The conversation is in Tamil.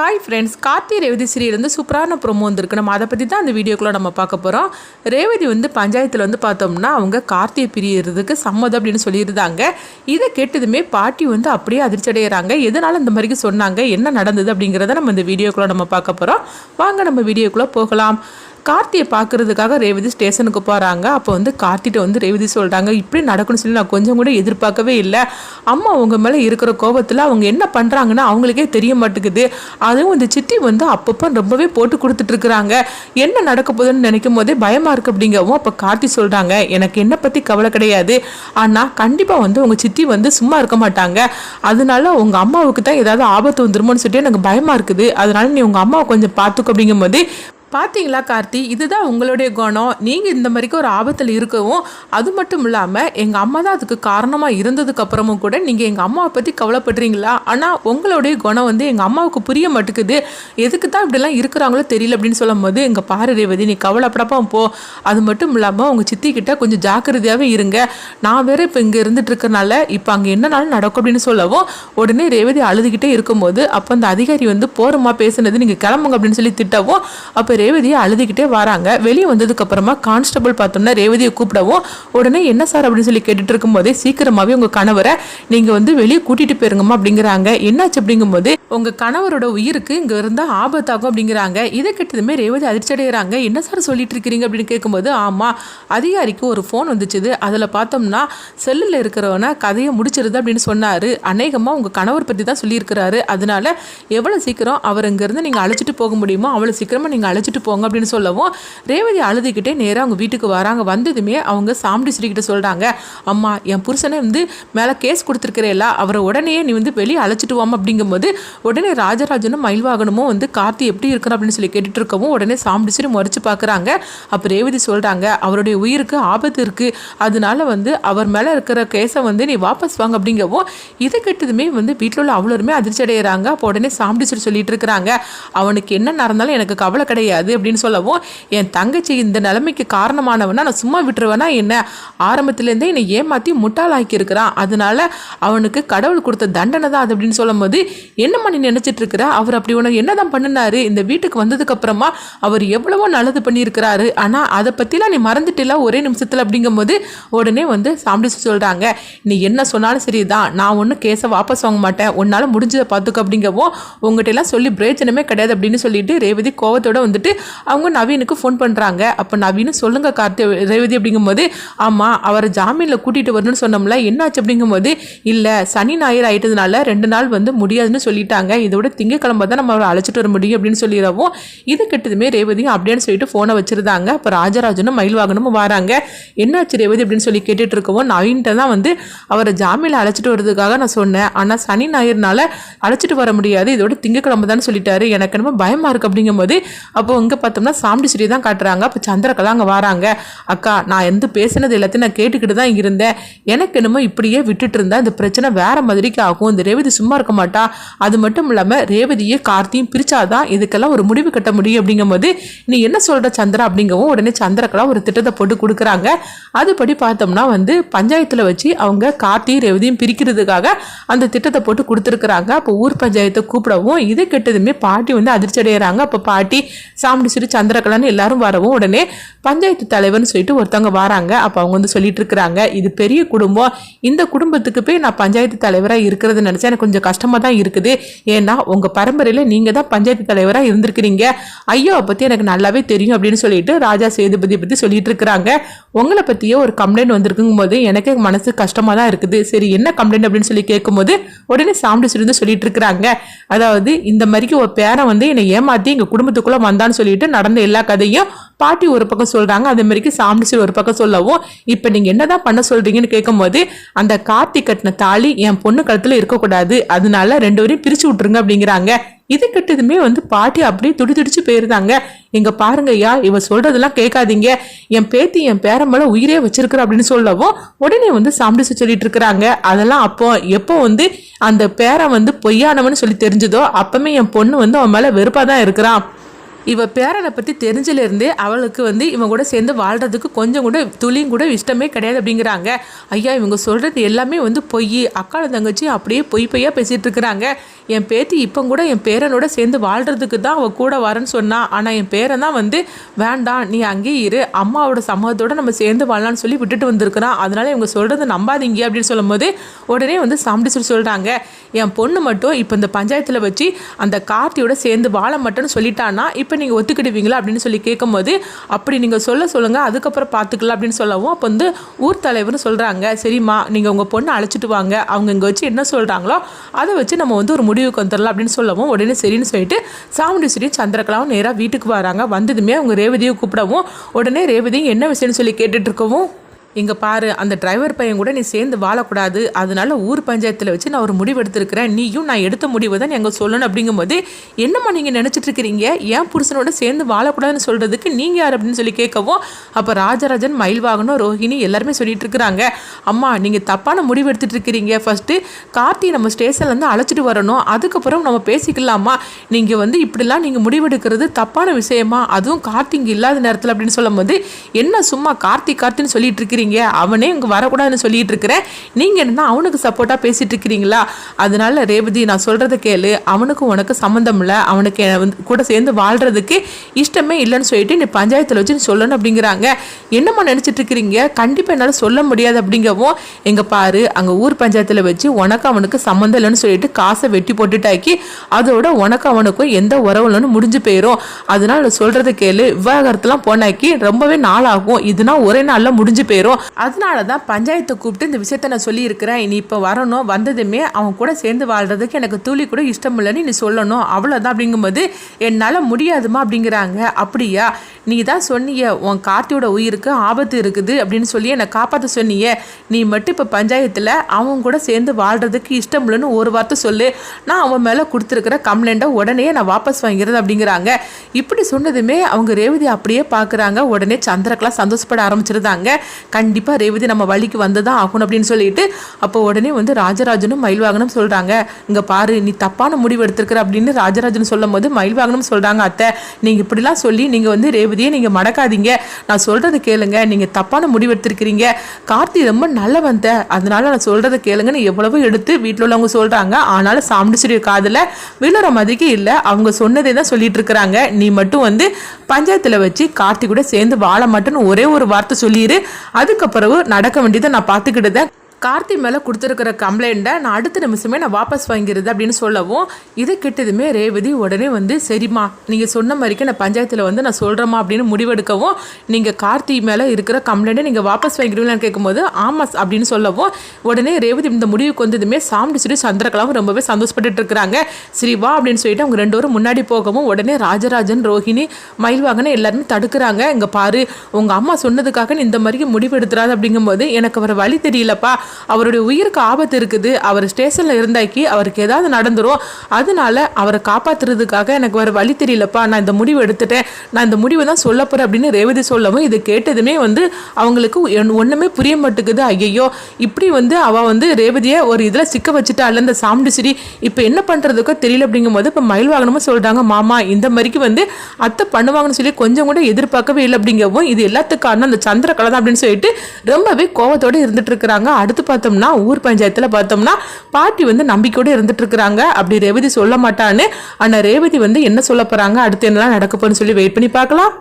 ஹாய் ஃப்ரெண்ட்ஸ் கார்த்தி ரேவதி ஸ்ரீலேருந்து வந்து சூப்பரான ப்ரொமோ வந்திருக்கு. நம்ம அதை பற்றி தான் அந்த வீடியோக்குள்ளே நம்ம பார்க்க போகிறோம் ரேவதி வந்து பஞ்சாயத்தில் வந்து பார்த்தோம்னா அவங்க கார்த்தியை பிரியறதுக்கு சம்மதம் அப்படின்னு சொல்லியிருந்தாங்க. இதை கேட்டதுமே பாட்டி வந்து அப்படியே அதிர்ச்சி அடைகிறாங்க எதனால் இந்த மாதிரிக்கு சொன்னாங்க? என்ன நடந்தது அப்படிங்கிறத நம்ம இந்த வீடியோக்குள்ளே நம்ம பார்க்க போகிறோம் வாங்க நம்ம வீடியோக்குள்ளே போகலாம். கார்த்தியை பார்க்கறதுக்காக ரேவதி ஸ்டேஷனுக்கு போகிறாங்க அப்போ வந்து கார்த்திட்ட வந்து ரேவதி சொல்கிறாங்க இப்படி நடக்கணும்னு சொல்லி நான் கொஞ்சம் கூட எதிர்பார்க்கவே இல்லை. அம்மா அவங்க மேலே இருக்கிற கோபத்தில் அவங்க என்ன பண்ணுறாங்கன்னு அவங்களுக்கே தெரிய மாட்டேங்குது. அதுவும் இந்த சித்தி வந்து அப்பப்போ ரொம்பவே போட்டு கொடுத்துட்ருக்குறாங்க என்ன நடக்க போகுதுன்னு நினைக்கும் போதே பயமாக இருக்குது அப்படிங்கவும் அப்போ கார்த்தி சொல்கிறாங்க எனக்கு என்ன பற்றி கவலை கிடையாது. ஆனால் கண்டிப்பாக வந்து உங்கள் சித்தி வந்து சும்மா இருக்க மாட்டாங்க. அதனால உங்கள் அம்மாவுக்கு தான் ஏதாவது ஆபத்து வந்துருமோன்னு சொல்லிட்டு எனக்கு பயமாக இருக்குது. அதனால நீ உங்கள் அம்மாவை கொஞ்சம் பார்த்துக்கோ. அப்படிங்கும்போது பார்த்தீங்களா கார்த்தி? இதுதான் உங்களுடைய குணம். நீங்கள் இந்த மாதிரிக்கு ஒரு ஆபத்தில் இருக்கவும் அது மட்டும் இல்லாமல் எங்கள் அம்மா தான் அதுக்கு காரணமாக இருந்ததுக்கு அப்புறமும் கூட நீங்கள் எங்கள் அம்மாவை பற்றி கவலைப்படுறீங்களா? ஆனால் உங்களுடைய குணம் வந்து எங்கள் அம்மாவுக்கு புரிய மாட்டேங்குது. எதுக்கு தான் இப்படிலாம் இருக்கிறாங்களோ தெரியல அப்படின்னு சொல்லும் போது எங்கள் பாரு ரேவதி நீ கவலைப்படப்பா போ. அது மட்டும் இல்லாமல் உங்கள் சித்தி கிட்ட கொஞ்சம் ஜாக்கிரதையாகவே இருங்க. நான் வேறு இப்போ இங்கே இருந்துட்டு இருக்கறனால இப்போ அங்கே என்னனாலும் நடக்கும் அப்படின்னு சொல்லவும் உடனே ரேவதி அழுதுகிட்டே இருக்கும்போது அப்போ அந்த அதிகாரி வந்து போருமா பேசுனது நீங்கள் கிளம்புங்க அப்படின்னு சொல்லி திட்டவும் அப்போ ரேவதியை அழுதுகிட்டே வராங்க. வெளியே வந்ததுக்கு அப்புறமா கான்ஸ்டபிள் பார்த்தோம்னா ரேவதியை கூப்பிடவும் உடனே என்ன சார் அப்படின்னு சொல்லி கேட்டுட்டு இருக்கும்போதே சீக்கிரமாகவே உங்கள் கணவரை நீங்கள் வந்து வெளியே கூட்டிகிட்டு போயிருங்கம்மா அப்படிங்கிறாங்க. என்னாச்சு அப்படிங்கும்போது உங்கள் கணவரோட உயிருக்கு இங்கே இருந்தால் ஆபத்தாகும் அப்படிங்கிறாங்க. இதை கெட்டதுமே ரேவதி அதிர்ச்சி அடைகிறாங்க என்ன சார் சொல்லிட்டு இருக்கிறீங்க அப்படின்னு கேட்கும்போது ஆமாம் அதிகாரிக்கு ஒரு ஃபோன் வந்துச்சுது. அதில் பார்த்தோம்னா செல்லில் இருக்கிறவனை கதையை முடிச்சிருது அப்படின்னு சொன்னார். அநேகமாக உங்கள் கணவர் பற்றி தான் சொல்லியிருக்கிறாரு. அதனால எவ்வளோ சீக்கிரம் அவர் இங்கேருந்து நீங்கள் அழைச்சிட்டு போக முடியுமோ அவ்வளோ சீக்கிரமாக நீங்கள் அழைச்சிட்டு போங்க அப்படின்னு சொல்லவும் ரேவதி அழுதுகிட்டே நேராக அவங்க வீட்டுக்கு வராங்க. வந்ததுமே அவங்க சாமுடி ஸ்ரீகிட்ட சொல்கிறாங்க அம்மா என் புருஷனை வந்து மேலே கேஸ் கொடுத்துருக்கிறேல்ல அவரை உடனே நீ வந்து வெளியே அழைச்சிட்டு வாமா அப்படிங்கும்போது உடனே ராஜராஜனும் மயில்வாகனமும் வந்து கார்த்தி எப்படி இருக்கிறான் அப்படின்னு சொல்லி கேட்டுட்டு இருக்கவும் உடனே சாமுடிச்சிட்டு முறைச்சு பார்க்குறாங்க. அப்போ ரேவதி சொல்கிறாங்க அவருடைய உயிருக்கு ஆபத்து இருக்குது அதனால வந்து அவர் மேலே இருக்கிற கேஸை வந்து நீ வாபஸ் வாங்க அப்படிங்கவும் இதை கெட்டதுமே வந்து வீட்டில் உள்ள அவ்வளோருமே அதிர்ச்சி அடைகிறாங்க அப்போ உடனே சாம்பிடிச்சிட்டு சொல்லிட்டு இருக்கிறாங்க அவனுக்கு என்ன நடந்தாலும் எனக்கு கவலை கிடையாது அப்படின்னு சொல்லவும் என் தங்கச்சி இந்த நிலைமைக்கு காரணமானவனா? நான் சும்மா விட்டுருவேனா என்ன? ஆரம்பத்துலேருந்தே என்னை ஏமாற்றி முட்டாளாக்கி இருக்கிறான் அதனால அவனுக்கு கடவுள் கொடுத்த தண்டனை தான் அது அப்படின்னு சொல்லும்போது என்னம்மா நீ நினச்சிட்டு இருக்கிற அவர் அப்படி உனக்கு என்னதான் பண்ணினாரு? இந்த வீட்டுக்கு வந்ததுக்கு அப்புறமா அவர் எவ்வளவோ நல்லது பண்ணியிருக்கிறாரு. ஆனால் அதை பற்றிலாம் நீ மறந்துட்டில ஒரே நிமிஷத்தில் அப்படிங்கும்போது உடனே வந்து சாம்பிடிச்சு சொல்கிறாங்க நீ என்ன சொன்னாலும் சரிதான். நான் ஒன்றும் கேஸை வாபஸ் வாங்க மாட்டேன். உன்னால் முடிஞ்சதை பார்த்துக்க அப்படிங்கவும் உங்ககிட்ட எல்லாம் சொல்லி பிரயோஜனமே கிடையாது அப்படின்னு சொல்லிட்டு ரேவதி கோவத்தோட வந்துட்டு அவங்க நவீனுக்கு ஃபோன் பண்ணுறாங்க அப்போ நவீன் சொல்லுங்க கார்த்தி ரேவதி அப்படிங்கும்போது ஆமாம் அவரை ஜாமீனில் கூட்டிகிட்டு வரணும்னு சொன்னோம்ல என்னாச்சு? அப்படிங்கும்போது இல்லை சனி ஞாயிறு ஆயிட்டதுனால ரெண்டு நாள் வந்து முடியாதுன்னு சொல்லிட்டாங்க. இதோட திங்கக்கிழமை தான் நம்ம அவரை அழைச்சிட்டு வர முடியும் அப்படின்னு சொல்லிடவும் இது கெட்டதுமே ரேவதியும் அப்படின்னு சொல்லிட்டு ஃபோனை வச்சுருந்தாங்க. அப்போ ராஜராஜனும் மயில்வாகனமும் வராங்க. என்னாச்சு ரேவதி அப்படின்னு சொல்லி கேட்டுட்டு இருக்கவும் நவீன்கிட்ட தான் வந்து அவரை ஜாமீனில் அழைச்சிட்டு வர்றதுக்காக நான் சொன்னேன். ஆனால் சனி ஞாயிறுனால அழைச்சிட்டு வர முடியாது. இதோட திங்கக்கிழமை தான் சொல்லிட்டாரு. எனக்கு என்னமோ பயமாக இருக்குது அப்படிங்கும்போது அப்போ இங்கே பார்த்தோம்னா சாம்பிடிச்சிரி தான் காட்டுறாங்க. அப்போ சந்திரகலா அங்கே வராங்க. அக்கா நான் எந்த பேசினது எல்லாத்தையும் நான் கேட்டுக்கிட்டு தான் இருந்தேன். எனக்கு என்னமோ இப்படியே விட்டுட்டு இருந்தால் இந்த பிரச்சனை வேற மாதிரிக்கு ஆகும். இந்த ரேவதி சும்மா இருக்க மாட்டா. அது மட்டும் மட்டும் இல்லாமல் ரேவதியை கார்த்தியும் பிரிச்சாதான் இதுக்கெல்லாம் ஒரு முடிவு கட்ட முடியும் அப்படிங்கும்போது நீ என்ன சொல்ற சந்திரா அப்படிங்கவும் உடனே சந்திரக்கெல்லாம் ஒரு திட்டத்தை போட்டு கொடுக்குறாங்க. அதுபடி பார்த்தோம்னா வந்து பஞ்சாயத்தில் வச்சு அவங்க கார்த்தி ரேவதியும் பிரிக்கிறதுக்காக அந்த திட்டத்தை போட்டு கொடுத்துருக்குறாங்க. அப்போ ஊர் பஞ்சாயத்தை கூப்பிடவும் இது கெட்டதுமே பாட்டி வந்து அதிர்ச்சி அடைகிறாங்க அப்போ பாட்டி சாமிடி சிறு சந்திரக்கலான்னு எல்லாரும் வரவும் உடனே பஞ்சாயத்து தலைவர்னு சொல்லிட்டு ஒருத்தவங்க வராங்க. அப்போ அவங்க வந்து சொல்லிட்டு இருக்கிறாங்க இது பெரிய குடும்பம். இந்த குடும்பத்துக்கு போய் நான் பஞ்சாயத்து தலைவராக இருக்கிறது நினச்சா எனக்கு கொஞ்சம் கஷ்டமாக தான் இருக்குது. ஏன்னா உங்கள் பரம்பரையில் நீங்கள் தான் பஞ்சாயத்து தலைவராக இருந்திருக்கிறீங்க. ஐயோவை பற்றி எனக்கு நல்லாவே தெரியும் அப்படின்னு சொல்லிட்டு ராஜா சேதுபதி பற்றி சொல்லிட்டு இருக்கிறாங்க. உங்களை பற்றியே ஒரு கம்ப்ளைண்ட் வந்திருக்குங்கும் போது எனக்கு மனசு கஷ்டமாக தான் இருக்குது. சரி என்ன கம்ப்ளைண்ட் அப்படின்னு சொல்லி கேட்கும்போது உடனே சாமிட்டு சொல்லி சொல்லிட்டு இருக்கிறாங்க. அதாவது இந்த மாதிரிக்கு ஒரு பேரை வந்து என்னை ஏமாற்றி எங்கள் குடும்பத்துக்குள்ளே வந்தான்னு சொல்லிட்டு நடந்த எல்லா கதையும் பாட்டி ஒரு பக்கம் சொல்றாங்க அதே மாதிரிக்கு சாம்பிடிச்சு ஒரு பக்கம் சொல்லவும் இப்போ நீங்க என்னதான் பண்ண சொல்றீங்கன்னு கேட்கும்போது அந்த கார்த்தி கட்டின தாலி என் பொண்ணு கழுத்துல இருக்கக்கூடாது அதனால ரெண்டு வரையும் பிரிச்சு விட்டுருங்க அப்படிங்கிறாங்க. இது கெட்டதுமே வந்து பாட்டி அப்படியே துடி துடிச்சு போயிருந்தாங்க. இங்க பாருங்க ஐயா இவ சொல்றதெல்லாம் கேட்காதீங்க. என் பேத்தி என் பேரன் உயிரே வச்சிருக்கிற அப்படின்னு சொல்லவும் உடனே வந்து சாம்பிடிச்சு சொல்லிட்டு இருக்கிறாங்க. அதெல்லாம் அப்போ எப்போ வந்து அந்த பேரன் வந்து பொய்யானவன்னு சொல்லி தெரிஞ்சதோ அப்பமே என் பொண்ணு வந்து அவன் மேல வெறுப்பா தான் இருக்கிறான். இவ பேரனை பற்றி தெரிஞ்சிலேருந்தே அவளுக்கு வந்து இவன் கூட சேர்ந்து வாழ்கிறதுக்கு கொஞ்சம் கூட துளியும் கூட இஷ்டமே கிடையாது அப்படிங்கிறாங்க. ஐயா இவங்க சொல்கிறது எல்லாமே வந்து பொய். அக்கால தங்கச்சி அப்படியே பொய் பொய்யா பேசிகிட்டு இருக்கிறாங்க. என் பேத்தி இப்போ கூட என் பேரனோட சேர்ந்து வாழ்கிறதுக்கு தான் அவள் கூட வரேன்னு சொன்னா. ஆனால் என் பேரன் தான் வந்து வேண்டாம் நீ அங்கேயே இரு. அம்மாவோட சம்மதத்தோட நம்ம சேர்ந்து வாழலாம்னு சொல்லி விட்டுட்டு வந்திருக்கிறான். அதனால் இவங்க சொல்கிறத நம்பாதீங்க. அப்படின்னு சொல்லும்போது உடனே வந்து சாம்பிடிச்சு சொல்கிறாங்க என் பொண்ணு மட்டும் இப்போ இந்த பஞ்சாயத்தில் வச்சு அந்த கார்த்தியோட சேர்ந்து வாழ மாட்டேன்னு சொல்லிட்டான்னா இப்போ நீங்கள் ஒத்துக்கிடுவீங்களா அப்படின்னு சொல்லி கேட்கும்போது அப்படி நீங்கள் சொல்ல சொல்லுங்கள் அதுக்கப்புறம் பார்த்துக்கலாம் அப்படின்னு சொல்லவும் அப்போ வந்து ஊர் தலைவர்னு சொல்கிறாங்க சரிம்மா நீங்கள் உங்கள் பொண்ணை அழைச்சிட்டு வாங்க. அவங்க இங்கே வச்சு என்ன சொல்கிறாங்களோ அதை வச்சு நம்ம வந்து ஒரு முடிவுக்கு வந்துடலாம் அப்படின்னு சொல்லவும் உடனே சரின்னு சொல்லிட்டு சாமுண்டீஸ்வரி சந்திரகலாவும் நேராக வீட்டுக்கு வராங்க. வந்ததுமே அவங்க ரேவதியை கூப்பிடவும் உடனே ரேவதியும் என்ன விஷயம்னு சொல்லி கேட்டுட்ருக்கவும் இங்கே பாரு அந்த டிரைவர் பையன் கூட நீ சேர்ந்து வாழக்கூடாது. அதனால ஊர் பஞ்சாயத்தில் வச்சு நான் ஒரு முடிவு எடுத்திருக்கிறேன். நீயும் நான் எடுத்த முடிவு தான் எங்கள் சொல்லணும் அப்படிங்கும்போது என்னம்மா நீங்கள் நினச்சிட்டு இருக்கிறீங்க? ஏன் புருஷனோட சேர்ந்து வாழக்கூடாதுன்னு சொல்கிறதுக்கு நீங்கள் யார் அப்படின்னு சொல்லி கேட்கவும் அப்போ ராஜராஜன் மயில் வாகனம் ரோஹிணி எல்லாருமே சொல்லிட்டு இருக்கிறாங்க. அம்மா நீங்கள் தப்பான முடிவு எடுத்துட்டு இருக்கிறீங்க. ஃபஸ்ட்டு கார்த்தி நம்ம ஸ்டேஷன்லேருந்து அழைச்சிட்டு வரணும். அதுக்கப்புறம் நம்ம பேசிக்கலாமா? நீங்கள் வந்து இப்படிலாம் நீங்கள் முடிவெடுக்கிறது தப்பான விஷயமா? அதுவும் கார்த்தி இங்கே இல்லாத நேரத்தில் அப்படின்னு சொல்லும்போது என்ன சும்மா கார்த்தி கார்த்தின்னு சொல்லிட்டு இருக்கிறீங்க? இருக்கிறீங்க அவனே இங்கே வரக்கூடாதுன்னு சொல்லிட்டு இருக்கிறேன் நீங்கள் என்ன அவனுக்கு சப்போர்ட்டாக பேசிகிட்டு இருக்கிறீங்களா அதனால ரேவதி நான் சொல்கிறத கேளு. அவனுக்கும் உனக்கு சம்மந்தம் இல்லை. அவனுக்கு வந்து கூட சேர்ந்து வாழ்கிறதுக்கு இஷ்டமே இல்லைன்னு சொல்லிட்டு நீ பஞ்சாயத்தில் வச்சு நீ சொல்லணும் அப்படிங்கிறாங்க. என்னம்மா நினச்சிட்டு இருக்கிறீங்க கண்டிப்பாக என்னால் சொல்ல முடியாது அப்படிங்கவும் எங்கள் பாரு அங்கே ஊர் பஞ்சாயத்தில் வச்சு உனக்கு அவனுக்கு சம்மந்தம் இல்லைன்னு சொல்லிட்டு காசை வெட்டி போட்டுட்டாக்கி அதோட உனக்கு அவனுக்கும் எந்த உறவு இல்லைன்னு முடிஞ்சு போயிடும் அதனால சொல்கிறத கேளு. விவாகரத்துலாம் போனாக்கி ரொம்பவே நாளாகும். இதுனா ஒரே நாளில் முடிஞ்சு போயிடும் போயிடும் அதனால தான் பஞ்சாயத்தை கூப்பிட்டு இந்த விஷயத்த நான் சொல்லியிருக்கிறேன். நீ இப்போ வரணும். வந்ததுமே அவன் கூட சேர்ந்து வாழ்றதுக்கு எனக்கு துளி கூட இஷ்டம் இல்லைன்னு நீ சொல்லணும். அவ்வளோதான் அப்படிங்கும்போது என்னால் முடியாதுமா அப்படிங்கிறாங்க. அப்படியா? நீ தான் சொன்னிய உன் கார்த்தியோட உயிருக்கு ஆபத்து இருக்குது அப்படின்னு சொல்லி என்னை காப்பாற்ற சொன்னிய. நீ மட்டும் இப்போ பஞ்சாயத்தில் அவன் கூட சேர்ந்து வாழ்கிறதுக்கு இஷ்டம் இல்லைன்னு ஒரு வார்த்தை சொல்லு. நான் அவன் மேலே கொடுத்துருக்கிற கம்ப்ளைண்ட்டை உடனே நான் வாபஸ் வாங்கிறது அப்படிங்கிறாங்க. இப்படி சொன்னதுமே அவங்க ரேவதி அப்படியே பார்க்குறாங்க உடனே சந்திரக்கெலாம் சந்தோஷப்பட ஆரம்பிச்சிருந்தாங்க. கண்டிப்பாக ரேவதி நம்ம வழிக்கு வந்து தான் ஆகணும் அப்படின்னு சொல்லிட்டு அப்போ உடனே வந்து ராஜராஜனும் மயில்வாகனும் சொல்கிறாங்க இங்கே பாரு நீ தப்பான முடிவு எடுத்திருக்கிற அப்படின்னு ராஜராஜன் சொல்லும் போது மயில்வாகனும் சொல்கிறாங்க அத்தை நீங்கள் இப்படிலாம் சொல்லி நீங்கள் வந்து ரேவதியை நீங்கள் மடக்காதீங்க. நான் சொல்கிறத கேளுங்க. நீங்கள் தப்பான முடிவு எடுத்திருக்கிறீங்க. கார்த்தி ரொம்ப நல்ல வந்த அதனால நான் சொல்கிறத கேளுங்கன்னு எவ்வளவோ எடுத்து வீட்டில் உள்ளவங்க சொல்கிறாங்க ஆனாலும் சாமுண்டீஸ்வரி காதில் விழுற மாதிரிக்கு இல்லை. அவங்க சொன்னதே தான் சொல்லிட்டு இருக்கிறாங்க. நீ மட்டும் வந்து பஞ்சாயத்தில் வச்சு கார்த்தி கூட சேர்ந்து வாழ மாட்டேன்னு ஒரே ஒரு வார்த்தை சொல்லிடு அதுக்கப்புறம் நடக்க வேண்டியதை நான் பார்த்துக்கிட்டு கார்த்தி மேலே கொடுத்துருக்கிற கம்ப்ளைண்ட்டை நான் அடுத்த நிமிஷமே நான் வாபஸ் வாங்கிடுது அப்படின்னு சொல்லவும் இதை கிட்டதுமே ரேவதி உடனே வந்து சரிம்மா நீங்கள் சொன்ன மாதிரிக்கு நான் பஞ்சாயத்தில் வந்து நான் சொல்கிறேம்மா அப்படின்னு முடிவெடுக்கவும் நீங்கள் கார்த்தி மேலே இருக்கிற கம்ப்ளைண்ட்டை நீங்கள் வாபஸ் வாங்கிடுவீங்களான்னு கேட்கும்போது ஆமாம் அப்படின்னு சொல்லவும் உடனே ரேவதி இந்த முடிவுக்கு வந்ததுமே சாமிடி ஸ்ரீ சந்திரகலாவும் ரொம்பவே சந்தோஷப்பட்டு இருக்கிறாங்க. சரி வா அப்படின்னு சொல்லிட்டு அவங்க ரெண்டு பேரும் முன்னாடி போகவும் உடனே ராஜராஜன் ரோஹிணி மயில்வாகனை எல்லாருமே தடுக்கிறாங்க. இங்கே பாரு உங்கள் அம்மா சொன்னதுக்காக நீ இந்த மாதிரி முடிவு எடுத்துறாது அப்படிங்கும்போது எனக்கு ஒரு வழி தெரியலப்பா. அவருடைய உயிருக்கு ஆபத்து இருக்குது. அவர் ஸ்டேஷனில் இருந்தாக்கி அவருக்கு ஏதாவது நடந்துரும். அதனால அவரை காப்பாற்றுறதுக்காக எனக்கு வேறு வழி தெரியலப்பா. நான் இந்த முடிவு எடுத்துட்டேன். நான் இந்த முடிவை தான் சொல்ல போகிறேன் அப்படின்னு ரேவதி சொல்லவும் இது கேட்டதுமே வந்து அவங்களுக்கு ஒன்றுமே புரிய மாட்டேங்குது. ஐயையோ. இப்படி வந்து அவள் வந்து ரேவதியை ஒரு இதில் சிக்க வச்சுட்டாள் இந்த சாமுண்டிசிரி இப்போ என்ன பண்ணுறதுக்கோ தெரியல அப்படிங்கும்போது இப்போ மயில் வாகனமும் சொல்கிறாங்க மாமா இந்த மாதிரிக்கு வந்து அத்தை பண்ணுவாங்கன்னு சொல்லி கொஞ்சம் கூட எதிர்பார்க்கவே இல்லை. அப்படிங்கவும் இது எல்லாத்துக்கான அந்த சந்திரகலை தான் அப்படின்னு சொல்லிட்டு ரொம்பவே கோவத்தோடு இருந்துட்டு இருக்கிறாங்க. அடுத்த அடுத்து பார்த்தோம்னா ஊர் பஞ்சாயத்தில் பார்த்தோம்னா பாட்டி வந்து நம்பிக்கையோடு இருந்துட்டு இருக்கிறாங்க. அப்படி ரேவதி சொல்ல மாட்டான்னு. ஆனால் ரேவதி வந்து என்ன சொல்ல போகிறாங்க அடுத்து என்னெல்லாம் நடக்க போகுதுன்னு சொல்லி வெயிட் பண்ணி பார்க்கலாம்.